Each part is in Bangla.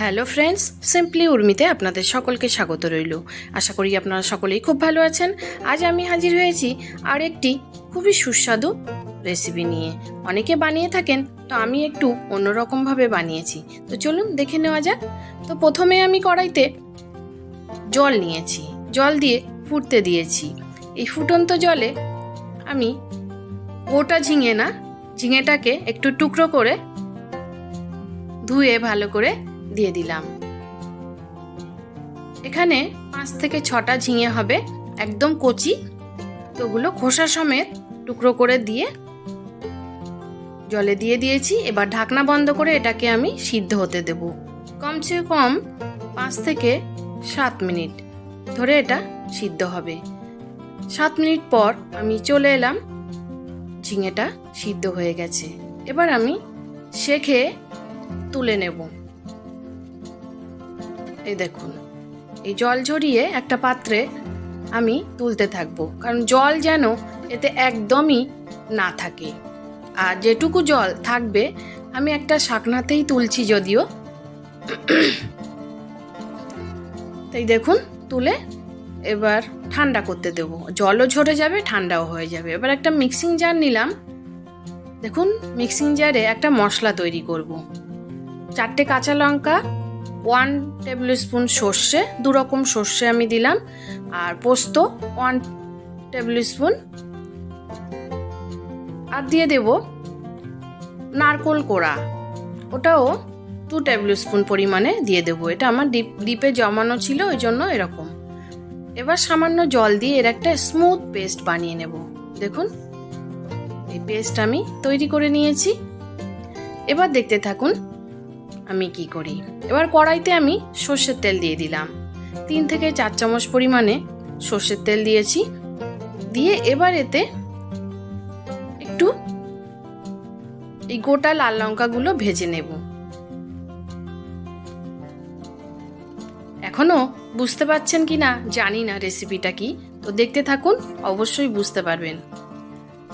হ্যালো ফ্রেন্ডস সিম্পলি উর্মিতে আপনাদের সকলকে স্বাগত রইল। আশা করি আপনারা সকলেই খুব ভালো আছেন। আজ আমি হাজির হয়েছি আর একটি খুবই সুস্বাদু রেসিপি নিয়ে। অনেকে বানিয়ে থাকেন, তো আমি একটু অন্যরকমভাবে বানিয়েছি। তো চলুন দেখে নেওয়া যাক। তো প্রথমে আমি কড়াইতে জল নিয়েছি। জল দিয়ে ফুটতে দিয়েছি। এই ফুটন্ত জলে আমি গোটা ঝিঙে না, ঝিঙেটাকে একটু টুকরো করে ধুয়ে ভালো করে দিয়ে দিলাম। এখানে পাঁচ থেকে ছটা ঝিঙে হবে, একদম কচি। তো ওগুলো খোসা সমেত টুকরো করে দিয়ে জলে দিয়ে দিয়েছি। এবার ঢাকনা বন্ধ করে এটাকে আমি সিদ্ধ হতে দেব। কমসে কম পাঁচ থেকে সাত মিনিট ধরে এটা সিদ্ধ হবে। সাত মিনিট পর আমি চলে এলাম। ঝিঙেটা সিদ্ধ হয়ে গেছে। এবার আমি শেখে তুলে নেব। এই দেখুন, এই জল ঝরিয়ে একটা পাত্রে আমি তুলতে থাকব। কারণ জল যেন এতে একদমই না থাকে। আর যেটুকু জল থাকবে, আমি একটা শাকনাতেই তুলছি যদিও। তাই দেখুন, তুলে এবার ঠান্ডা করতে দেবো। জলও ঝরে যাবে, ঠান্ডাও হয়ে যাবে। এবার একটা মিক্সিং জার নিলাম। দেখুন, মিক্সিং জারে একটা মশলা তৈরি করব। চারটে কাঁচা লঙ্কা ওয়ান টেবিল স্পুন সর্ষে, দু রকম সর্ষে আমি দিলাম। আর পোস্ত ওয়ান টেবিল স্পুন আর দিয়ে দেব নারকোল কোড়া। ওটাও টু টেবিল স্পুন পরিমাণে দিয়ে দেবো। এটা আমার ডিপ ডিপে জমানো ছিল, ওই জন্য এরকম। এবার সামান্য জল দিয়ে এর একটা স্মুথ পেস্ট বানিয়ে নেব। দেখুন, এই পেস্ট আমি তৈরি করে নিয়েছি। এবার দেখতে থাকুন আমি কি করি? এবার কড়াইতে আমি সর্ষের তেল দিয়ে দিলাম। তিন থেকে চার চামচ পরিমাণে সর্ষের তেল দিয়েছি। দিয়ে এবার এতে একটু এই গোটা লাল লঙ্কাগুলো ভেজে নেব। এখনও বুঝতে পারছেন কি না, জানি না রেসিপিটা কি, তো দেখতে থাকুন, অবশ্যই বুঝতে পারবেন।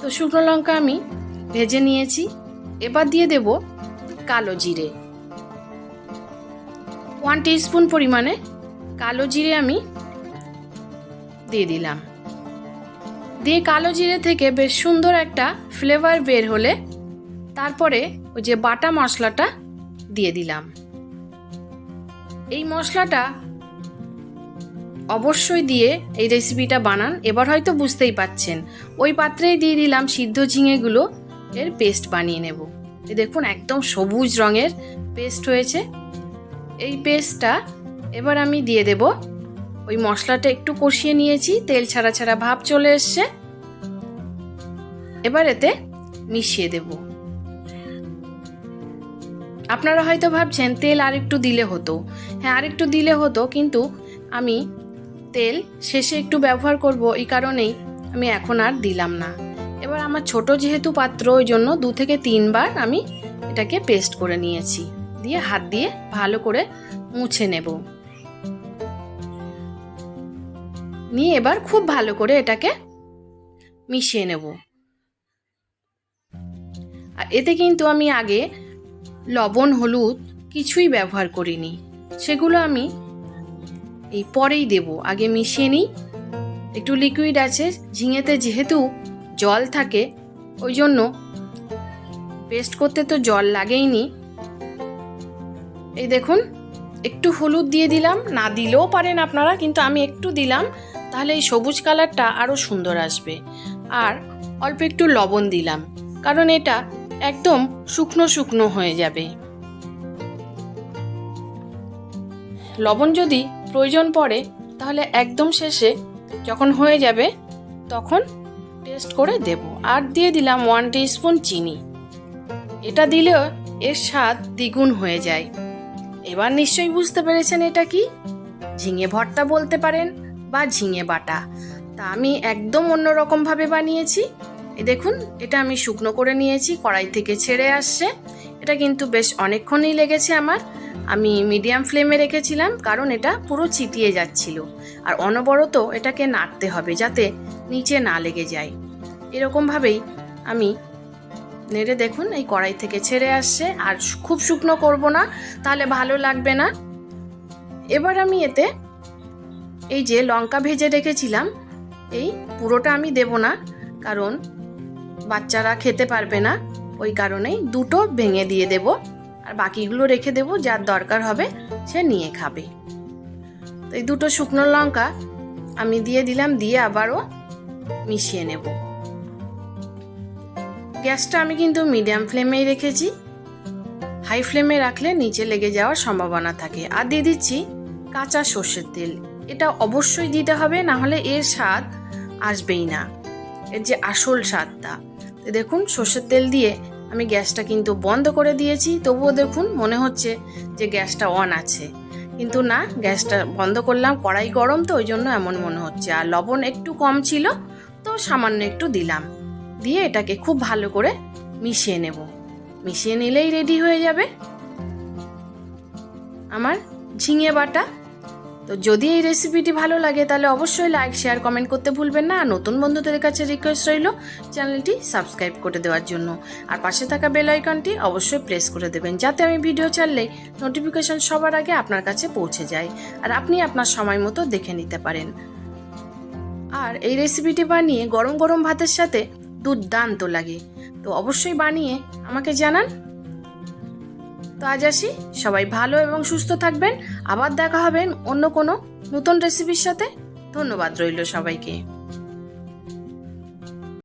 তো শুকনো লঙ্কা আমি ভেজে নিয়েছি। এবার দিয়ে দেব কালো জিরে। ওয়ান স্পুন পরিমাণে কালো জিরে আমি দিয়ে দিলাম। দিয়ে কালো জিরে থেকে বেশ সুন্দর একটা ফ্লেভার বের হলে তারপরে ওই যে বাটা মশলাটা দিয়ে দিলাম। এই মশলাটা অবশ্যই দিয়ে এই রেসিপিটা বানান। এবার হয়তো বুঝতেই পাচ্ছেন, ওই পাত্রেই দিয়ে দিলাম সিদ্ধ ঝিঙেগুলো, এর পেস্ট বানিয়ে নেব। দেখুন, একদম সবুজ রঙের পেস্ট হয়েছে। এই পেস্টটা এবার আমি দিয়ে দেব। ওই মশলাটা একটু কষিয়ে নিয়েছি, তেল ছাড়া ছাড়া ভাব চলে এসছে। এবার এতে মিশিয়ে দেব। আপনারা হয়তো ভাবছেন, তেল আরেকটু দিলে হতো। হ্যাঁ আরেকটু দিলে হতো, কিন্তু আমি তেল শেষে একটু ব্যবহার করব, এই কারণেই আমি এখন আর দিলাম না। এবার আমার ছোট যেহেতু পাত্র, ওই জন্য দু থেকে তিনবার আমি এটাকে পেস্ট করে নিয়েছি। দিয়ে হাত দিয়ে ভালো করে মুছে নেব। নিয়ে এবার খুব ভালো করে এটাকে মিশিয়ে নেব। আর এতে কিন্তু আমি আগে লবণ, হলুদ কিছুই ব্যবহার করিনি। সেগুলো আমি এই পরেই দেব। আগে মিশিয়ে নিই। একটু লিকুইড আছে, ঝিঙেতে যেহেতু জল থাকে, ওই জন্য পেস্ট করতে তো জল লাগেইনি এই দেখুন, একটু হলুদ দিয়ে দিলাম। না দিলেও পারেন আপনারা, কিন্তু আমি একটু দিলাম। তাহলে এই সবুজ কালারটা আরও সুন্দর আসবে। আর অল্প একটু লবণ দিলাম, কারণ এটা একদম শুকনো শুকনো হয়ে যাবে। লবণ যদি প্রয়োজন পড়ে, তাহলে একদম শেষে যখন হয়ে যাবে, তখন টেস্ট করে দেব। আর দিয়ে দিলাম ওয়ান স্পুন চিনি। এটা দিলেও এর স্বাদ দ্বিগুণ হয়ে যায়। এবার নিশ্চয়ই বুঝতে পেরেছেন এটা কি? ঝিঙে ভর্তা বলতে পারেন বা ঝিঙে বাটা। তা আমি একদম অন্যরকমভাবে বানিয়েছি। এই দেখুন, এটা আমি শুকনো করে নিয়েছি, কড়াই থেকে ছেড়ে আসছে। এটা কিন্তু বেশ অনেকক্ষণই লেগেছে আমার। আমি মিডিয়াম ফ্লেমে রেখেছিলাম, কারণ এটা পুরো চিটিয়ে যাচ্ছিল। আর অনবরত এটাকে নাড়তে হবে যাতে নিচে না লেগে যায়। এরকমভাবেই আমি নেড়ে দেখুন, এই কড়াই থেকে ছেড়ে আসছে। আর খুব শুকনো করব না, তাহলে ভালো লাগবে না। এবার আমি এতে এই যে লঙ্কা ভেজে রেখেছিলাম, এই পুরোটা আমি দেব না, কারণ বাচ্চারা খেতে পারবে না। ওই কারণেই দুটো ভেঙে দিয়ে দেব, আর বাকিগুলো রেখে দেব, যার দরকার হবে সে নিয়ে খাবে। তো এই দুটো শুকনো লঙ্কা আমি দিয়ে দিলাম, দিয়ে আবারও মিশিয়ে নেব। গ্যাসটা আমি কিন্তু মিডিয়াম ফ্লেমেই রেখেছি। হাই ফ্লেমে রাখলে নিচে লেগে যাওয়ার সম্ভাবনা থাকে। আর দিয়ে দিচ্ছি কাঁচা সর্ষের তেল। এটা অবশ্যই দিতে হবে, না হলে এর স্বাদ আসবেই না। এর যে আসল স্বাদটা। দেখুন, সর্ষের তেল দিয়ে আমি গ্যাসটা কিন্তু বন্ধ করে দিয়েছি। তবুও দেখুন, মনে হচ্ছে যে গ্যাসটা অন আছে। কিন্তু না, গ্যাসটা বন্ধ করলাম। কড়াই গরম তো, ওই জন্য এমন মনে হচ্ছে। আর লবণ একটু কম ছিল, তো সামান্য একটু দিলাম। দিয়ে এটাকে খুব ভালো করে মিশিয়ে নেব। মিশিয়ে নিলেই রেডি হয়ে যাবে আমার ঝিঙে বাটা। তো যদি এই রেসিপিটি ভালো লাগে, তাহলে অবশ্যই লাইক শেয়ার কমেন্ট করতে ভুলবেন না। আর নতুন বন্ধুদের কাছে রিকোয়েস্ট রইল চ্যানেলটি সাবস্ক্রাইব করে দেওয়ার জন্য। আর পাশে থাকা বেল আইকনটি অবশ্যই প্রেস করে দেবেন, যাতে আমি ভিডিও ছাড়লেই নোটিফিকেশন সবার আগে আপনার কাছে পৌঁছে যায় আর আপনি আপনার সময় মতো দেখে নিতে পারেন। আর এই রেসিপিটি বানিয়ে গরম গরম ভাতের সাথে দুর্দান্ত লাগে। তো অবশ্যই বানিয়ে আমাকে জানান। তো আজ আসি। সবাই ভালো এবং সুস্থ থাকবেন। আবার দেখা হবেন অন্য কোনো নতুন রেসিপির সাথে। ধন্যবাদ রইল সবাইকে।